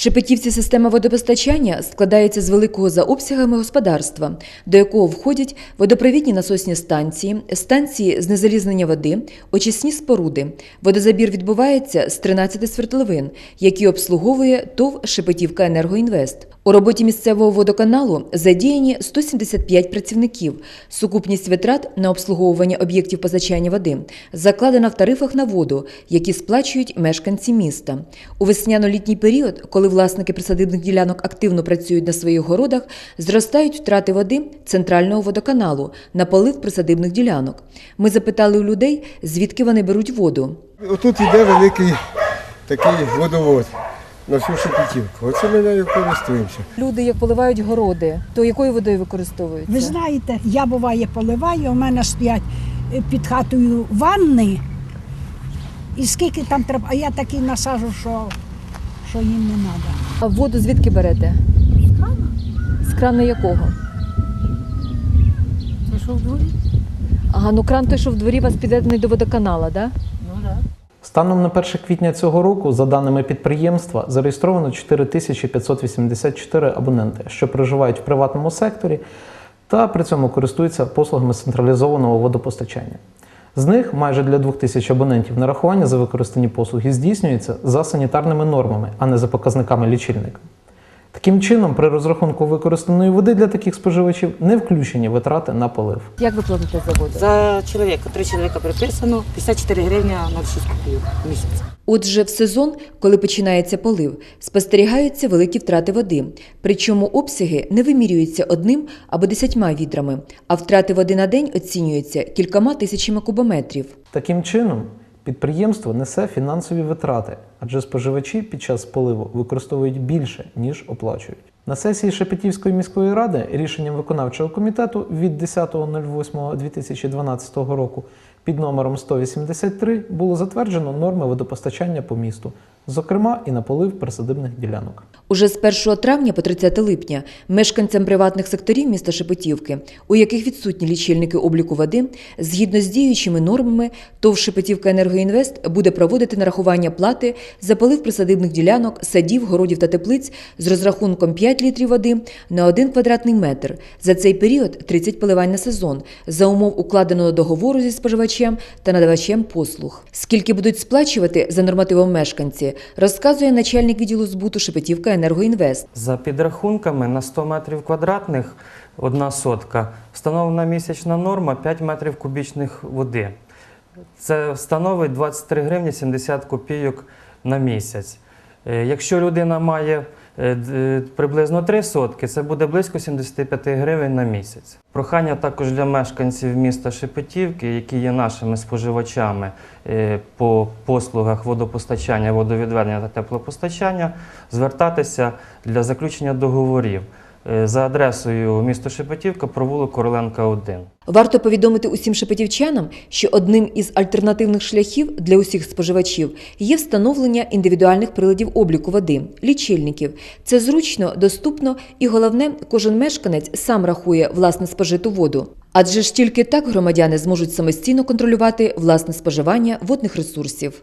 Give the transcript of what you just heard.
Шепетівці система водопостачання складається з великого за обсягами господарства, до якого входять водопровідні насосні станції, станції з незалізнення води, очисні споруди. Водозабір відбувається з 13 свердловин, які обслуговує ТОВ Шепетівка Енергоінвест. У роботі місцевого водоканалу задіяні 175 працівників. Сукупність витрат на обслуговування об'єктів позичання води закладена в тарифах на воду, які сплачують мешканці міста. У весняно-літній період, коли власники присадибних ділянок активно працюють на своїх городах, зростають втрати води центрального водоканалу на полив присадибних ділянок. Ми запитали у людей, звідки вони беруть воду. Отут йде великий такий водовод на всю Шепетівку. Оце ми нею користуємося. Люди, як поливають городи, то якою водою використовуються? Ви знаєте, я буває поливаю, у мене стоять е, під хатою ванни. І скільки там треба, а я такий насажу, що, що їм не треба. А воду звідки берете? З крана. З крана якого? Це що в дворі? Ага, ну кран той, що в дворі вас під'єднаний до водоканала, да? Ну так. Станом на 1 квітня цього року, за даними підприємства, зареєстровано 4584 абоненти, що проживають в приватному секторі та при цьому користуються послугами централізованого водопостачання. З них майже для 2000 абонентів нарахування за використані послуги здійснюється за санітарними нормами, а не за показниками лічильника. Таким чином, при розрахунку використаної води для таких споживачів не включені витрати на полив. Як ви платите за воду? За чоловіка, три чоловіка приписано, 54 гривні 06 копійок в місяць. Отже, в сезон, коли починається полив, спостерігаються великі втрати води. Причому обсяги не вимірюються одним або десятьма відрами, а втрати води на день оцінюються кількома тисячами кубометрів. Таким чином, підприємство несе фінансові витрати, адже споживачі під час поливу використовують більше, ніж оплачують. На сесії Шепетівської міської ради рішенням виконавчого комітету від 10.08.2012 року під номером 183 було затверджено норми водопостачання по місту, зокрема і на полив присадибних ділянок. Уже з 1 травня по 30 липня мешканцям приватних секторів міста Шепетівки, у яких відсутні лічильники обліку води, згідно з діючими нормами, ТОВ Шепетівка Енергоінвест буде проводити нарахування плати за полив присадибних ділянок, садів, городів та теплиць з розрахунком 5 літрів води на 1 квадратний метр. За цей період 30 поливань на сезон за умов укладеного договору зі споживачем та надавачем послуг. Скільки будуть сплачувати за нормативом мешканці, розказує начальник відділу збуту Шепетівка Енергоінвест. За підрахунками на 100 метрів квадратних одна сотка встановлена місячна норма 5 метрів кубічних води. Це становить 23 гривні 70 копійок на місяць. Е, Якщо людина має приблизно 3 сотки, це буде близько 75 гривень на місяць. Прохання також для мешканців міста Шепетівки, які є нашими споживачами е, по послугах водопостачання, водовідведення та теплопостачання, звертатися для заключення договорів е, за адресою місто Шепетівка, провулок Короленка 1. Варто повідомити усім шепетівчанам, що одним із альтернативних шляхів для усіх споживачів є встановлення індивідуальних приладів обліку води лічильників. Це зручно, доступно і головне, кожен мешканець сам рахує власне спожиту воду. Адже ж тільки так громадяни зможуть самостійно контролювати власне споживання водних ресурсів.